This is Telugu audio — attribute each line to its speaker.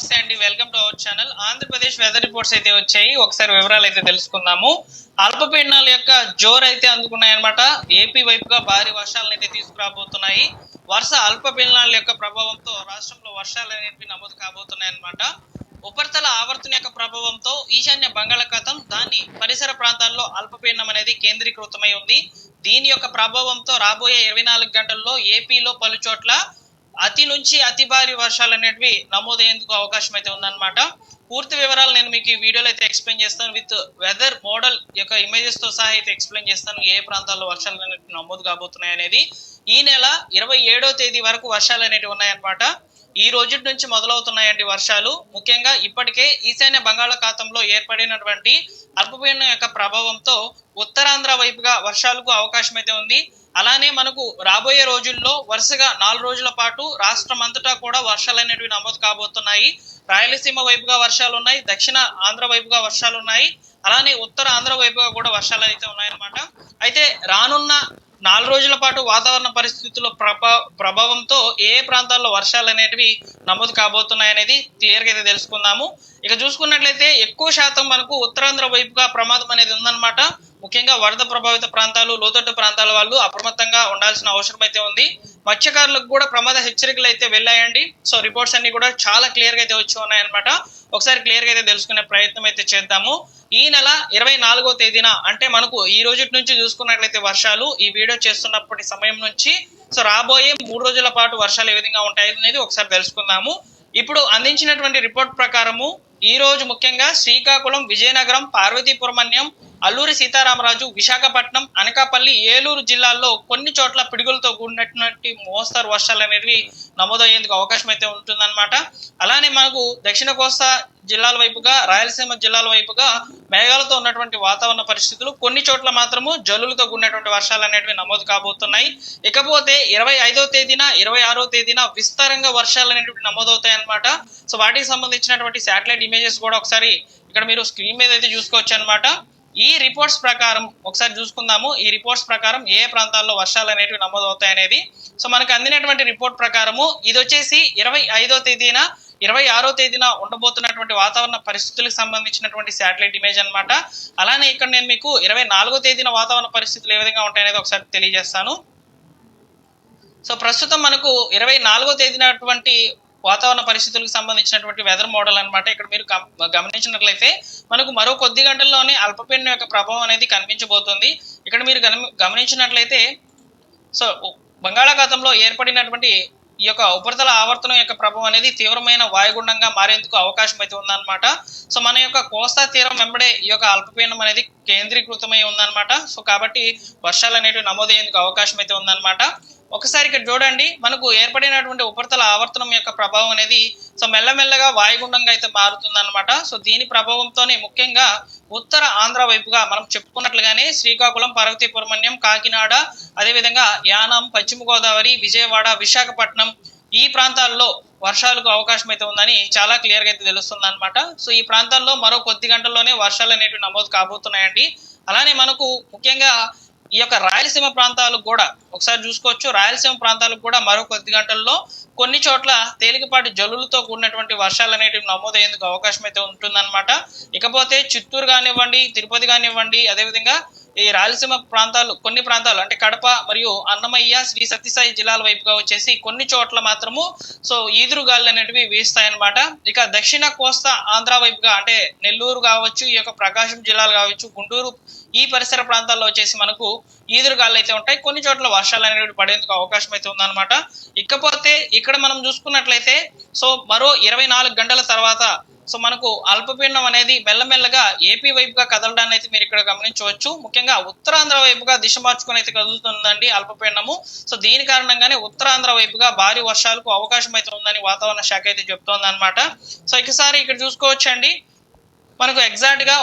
Speaker 1: నమస్తే అండి. Welcome to our channel. Andhra Pradesh weather reports అయితే వచ్చాయి. ఒకసారి వివరాలు అయితే తెలుసుకుందాము. అల్పపీడనాల యొక్క జోరు అయితే అందుకున్నాయన్నమాట. ఏపీ వైపుగా భారీ వర్షాలను అయితే తీసుకురాబోతున్నాయి. వర్ష అల్పపీడనాల యొక్క ప్రభావంతో రాష్ట్రంలో వర్షాలు అనేవి నమోదు కాబోతున్నాయి అన్నమాట ఉపరితల ఆవర్తన యొక్క ప్రభావంతో ఈశాన్య బంగాళాఖాతం దాని పరిసర ప్రాంతాల్లో అల్పపీడనం అనేది కేంద్రీకృతమై ఉంది. దీని యొక్క ప్రభావంతో రాబోయే ఇరవై నాలుగు గంటల్లో ఏపీలో పలు చోట్ల అతి నుంచి అతి భారీ వర్షాలు అనేటివి నమోదయ్యేందుకు అవకాశం అయితే ఉందన్నమాట. పూర్తి వివరాలు నేను మీకు ఈ వీడియోలో అయితే ఎక్స్ప్లెయిన్ చేస్తాను. విత్ వెదర్ మోడల్ యొక్క ఇమేజెస్తో సహా అయితే ఎక్స్ప్లెయిన్ చేస్తాను. ఏ ప్రాంతాల్లో వర్షాలు అనేవి నమోదు కాబోతున్నాయి అనేది. ఈ నెల ఇరవై ఏడో తేదీ వరకు వర్షాలు అనేటివి ఉన్నాయన్నమాట. ఈ రోజు నుంచి మొదలవుతున్నాయండి వర్షాలు. ముఖ్యంగా ఇప్పటికే ఈశాన్య బంగాళాఖాతంలో ఏర్పడినటువంటి అల్పపీడనం యొక్క ప్రభావంతో ఉత్తరాంధ్ర వైపుగా వర్షాలకు అవకాశం అయితే ఉంది. అలానే మనకు రాబోయే రోజుల్లో వరుసగా నాలుగు రోజుల పాటు రాష్ట్రం అంతటా కూడా వర్షాలు అనేటివి నమోదు కాబోతున్నాయి. రాయలసీమ వైపుగా వర్షాలు ఉన్నాయి దక్షిణ ఆంధ్ర వైపుగా వర్షాలు ఉన్నాయి అలానే ఉత్తర ఆంధ్ర వైపుగా కూడా వర్షాలు అయితే ఉన్నాయన్నమాట. అయితే రానున్న నాలుగు రోజుల పాటు వాతావరణ పరిస్థితుల ప్రభా ప్రభావంతో ఏ ప్రాంతాల్లో వర్షాలు అనేటివి నమోదు కాబోతున్నాయి అనేది అయితే తెలుసుకుందాము. ఇక చూసుకున్నట్లయితే ఎక్కువ శాతం మనకు ఉత్తరాంధ్ర వైపుగా ప్రమాదం అనేది ఉందన్నమాట. ముఖ్యంగా వరద ప్రభావిత ప్రాంతాలు లోతట్టు ప్రాంతాల వాళ్ళు అప్రమత్తంగా ఉండాల్సిన అవసరం అయితే ఉంది. మత్స్యకారులకు కూడా ప్రమాద హెచ్చరికలు అయితే వెళ్ళాయండి. సో రిపోర్ట్స్ అన్ని కూడా చాలా క్లియర్గా అయితే వచ్చి ఉన్నాయన్నమాట. ఒకసారి క్లియర్గా అయితే తెలుసుకునే ప్రయత్నం అయితే చేద్దాము. ఈ నెల ఇరవై నాలుగో తేదీన అంటే మనకు ఈ రోజు నుంచి చూసుకున్నట్లయితే వర్షాలు ఈ వీడియో చేస్తున్నప్పటి సమయం నుంచి సో రాబోయే మూడు రోజుల పాటు వర్షాలు ఏ విధంగా ఉంటాయి అనేది ఒకసారి తెలుసుకుందాము. ఇప్పుడు అందించినటువంటి రిపోర్ట్ ప్రకారము ఈ రోజు ముఖ్యంగా శ్రీకాకుళం విజయనగరం పార్వతీపురమణ్యం అల్లూరి సీతారామరాజు విశాఖపట్నం అనకాపల్లి ఏలూరు జిల్లాల్లో కొన్ని చోట్ల పిడుగులతో కూడినటువంటి మోస్తరు వర్షాలు అనేవి నమోదయ్యేందుకు అవకాశం అయితే ఉంటుందన్నమాట. అలానే మనకు దక్షిణ కోస్తా జిల్లాల వైపుగా రాయలసీమ జిల్లాల వైపుగా మేఘాలతో ఉన్నటువంటి వాతావరణ పరిస్థితులు కొన్ని చోట్ల మాత్రము జల్లులతో కూడినటువంటి వర్షాలు అనేటివి నమోదు కాబోతున్నాయి. ఇకపోతే ఇరవై ఐదో తేదీన ఇరవై ఆరో తేదీన విస్తారంగా వర్షాలు అనేటువంటి నమోదవుతాయి అన్నమాట సో వాటికి సంబంధించినటువంటి శాటిలైట్ ఇమేజెస్ కూడా ఒకసారి ఇక్కడ మీరు స్క్రీన్ మీద అయితే చూసుకోవచ్చు అనమాట ఈ రిపోర్ట్స్ ప్రకారం ఒకసారి చూసుకుందాము. ఈ రిపోర్ట్స్ ప్రకారం ఏ ప్రాంతాల్లో వర్షాలు అనేటివి నమోదవుతాయనేది. సో మనకు అందినటువంటి రిపోర్ట్ ప్రకారము ఇది వచ్చేసి ఇరవై ఐదో తేదీన ఇరవై ఆరో తేదీన ఉండబోతున్నటువంటి వాతావరణ పరిస్థితులకు సంబంధించినటువంటి శాటిలైట్ ఇమేజ్ అనమాట అలానే ఇక్కడ నేను మీకు ఇరవై నాలుగో తేదీన వాతావరణ పరిస్థితులు ఏ విధంగా ఉంటాయనేది ఒకసారి తెలియజేస్తాను. సో ప్రస్తుతం మనకు ఇరవై నాలుగో తేదీనటువంటి వాతావరణ పరిస్థితులకు సంబంధించినటువంటి వెదర్ మోడల్ అనమాట ఇక్కడ మీరు గమనించినట్లయితే మనకు మరో కొద్ది గంటల్లోనే అల్పపీడనం యొక్క ప్రభావం అనేది కనిపించబోతుంది. ఇక్కడ మీరు గమనించినట్లయితే సో బంగాళాఖాతంలో ఏర్పడినటువంటి ఈ యొక్క ఉపరితల ఆవర్తనం యొక్క ప్రభావం అనేది తీవ్రమైన వాయుగుండంగా మారేందుకు అవకాశం అయితే ఉందన్నమాట. సో మన యొక్క కోస్తా తీరం వెంబడే ఈ యొక్క అల్పపీడనం అనేది కేంద్రీకృతమై ఉందన్నమాట. సో కాబట్టి వర్షాలు అనేవి నమోదయ్యేందుకు అవకాశం అయితే ఉందన్నమాట. ఒకసారి ఇక్కడ చూడండి మనకు ఏర్పడినటువంటి ఉపరితల ఆవర్తనం యొక్క ప్రభావం అనేది సో మెల్లమెల్లగా వాయుగుండంగా అయితే మారుతుందన్నమాట. సో దీని ప్రభావంతోనే ముఖ్యంగా ఉత్తర ఆంధ్ర వైపుగా మనం చెప్పుకున్నట్లుగానే శ్రీకాకుళం పార్వతీపురమణ్యం కాకినాడ అదేవిధంగా యానం పశ్చిమ గోదావరి విజయవాడ విశాఖపట్నం ఈ ప్రాంతాల్లో వర్షాలకు అవకాశం అయితే ఉందని చాలా క్లియర్గా అయితే తెలుస్తుంది అనమాట సో ఈ ప్రాంతాల్లో మరో కొద్ది గంటల్లోనే వర్షాలు అనేవి నమోదు కాబోతున్నాయండి. అలానే మనకు ముఖ్యంగా ఈ యొక్క రాయలసీమ ప్రాంతాలకు కూడా ఒకసారి చూసుకోవచ్చు. రాయలసీమ ప్రాంతాలకు కూడా మరో కొద్ది గంటల్లో కొన్ని చోట్ల తేలికపాటి జల్లులతో కూడినటువంటి వర్షాలు అనేటివి నమోదయ్యేందుకు అవకాశం అయితే ఉంటుందన్నమాట. ఇకపోతే చిత్తూరు కానివ్వండి తిరుపతి కానివ్వండి అదేవిధంగా ఈ రాయలసీమ ప్రాంతాలు కొన్ని ప్రాంతాలు అంటే కడప మరియు అన్నమయ్య శ్రీ సత్యసాయి జిల్లాల వైపుగా వచ్చేసి కొన్ని చోట్ల మాత్రము సో ఈదురుగాలు అనేటివి వీస్తాయన్నమాట. ఇక దక్షిణ కోస్తా ఆంధ్ర వైపుగా అంటే నెల్లూరు కావచ్చు ఈ యొక్క ప్రకాశం జిల్లాలు కావచ్చు గుంటూరు ఈ పరిసర ప్రాంతాల్లో వచ్చేసి మనకు ఈదురుగాలు అయితే ఉంటాయి. కొన్ని చోట్ల వర్షాలు అనేవి పడేందుకు అవకాశం అయితే ఉందన్నమాట. ఇకపోతే ఇక్కడ మనం చూసుకున్నట్లయితే సో మరో ఇరవై నాలుగు గంటల తర్వాత సో మనకు అల్పపీడనం అనేది మెల్లమెల్లగా ఏపీ వైపుగా కదలడాన్ని అయితే మీరు ఇక్కడ గమనించవచ్చు. ముఖ్యంగా ఉత్తరాంధ్ర వైపుగా దిశ మార్చుకొని అయితే కదులుతుందండి అల్పపీడనము. సో దీని కారణంగానే ఉత్తరాంధ్ర వైపుగా భారీ వర్షాలకు అవకాశం అయితే ఉందని వాతావరణ శాఖ అయితే చెప్తోంది అనమాట సో ఒకసారి ఇక్కడ చూసుకోవచ్చండి. మనకు ఎగ్జాక్ట్గా